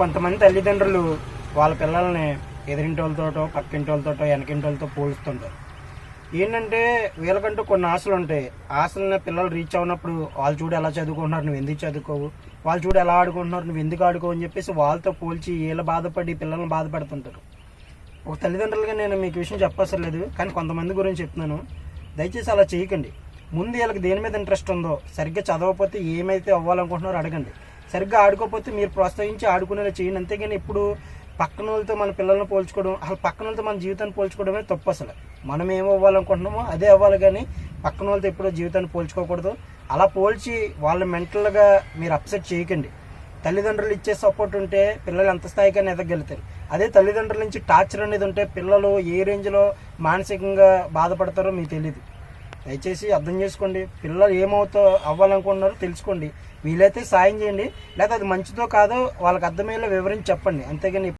కొంతమంది తల్లిదండ్రులు వాళ్ళ పిల్లల్ని ఎదిరింటి వాళ్ళతోటో పక్కింటి వాళ్ళతోటో వెనకింటి వాళ్ళతో పోలుస్తుంటారు. ఏంటంటే వీళ్ళకంటూ కొన్ని ఆశలు ఉంటాయి. ఆశలని పిల్లలు రీచ్ అవునప్పుడు వాళ్ళు చూడు ఎలా చదువుకుంటున్నారు నువ్వు ఎందుకు చదువుకోవు? వాళ్ళు చూడు ఎలా ఆడుకుంటున్నారు నువ్వు ఎందుకు ఆడుకోవు అని చెప్పేసి వాళ్ళతో పోల్చి వీళ్ళ బాధపడి పిల్లల్ని బాధపడుతుంటారు. ఒక తల్లిదండ్రులుగా నేను మీకు విషయం చెప్పవసరం లేదు కానీ కొంతమంది గురించి చెప్తున్నాను. దయచేసి అలా చేయకండి. ముందు వీళ్ళకి దేని మీద ఇంట్రెస్ట్ ఉందో సరిగ్గా చదవకపోతే ఏమైతే అవ్వాలనుకుంటున్నారో అడగండి. సరిగ్గా ఆడుకోకపోతే మీరు ప్రోత్సహించి ఆడుకునేలా చేయండి. అంతేగాని ఇప్పుడు పక్కన వాళ్ళతో మన పిల్లల్ని పోల్చుకోవడం అసలు పక్కన వాళ్ళతో మన జీవితాన్ని పోల్చుకోవడమే తప్పు అసలు. మనం ఏం అవ్వాలనుకుంటున్నామో అదే అవ్వాలి కానీ పక్కన వాళ్ళతో ఎప్పుడో జీవితాన్ని పోల్చుకోకూడదు. అలా పోల్చి వాళ్ళ మెంటల్గా మీరు అప్సెట్ చేయకండి. తల్లిదండ్రులు ఇచ్చే సపోర్ట్ ఉంటే పిల్లలు ఎంత స్థాయికైనా ఎదగలుగుతారు. అదే తల్లిదండ్రుల నుంచి టార్చర్ అనేది ఉంటే పిల్లలు ఏ రేంజ్లో మానసికంగా బాధపడతారో మీకు తెలియదు దయచేసి అర్థం చేసుకోండి. పిల్లలు ఏమవుతో అవ్వాలనుకుంటున్నారో తెలుసుకోండి. వీలైతే సాయం చేయండి. లేకపోతే అది మంచిదో కాదో వాళ్ళకి అర్థమయ్యేలా వివరించి చెప్పండి. అంతేగాని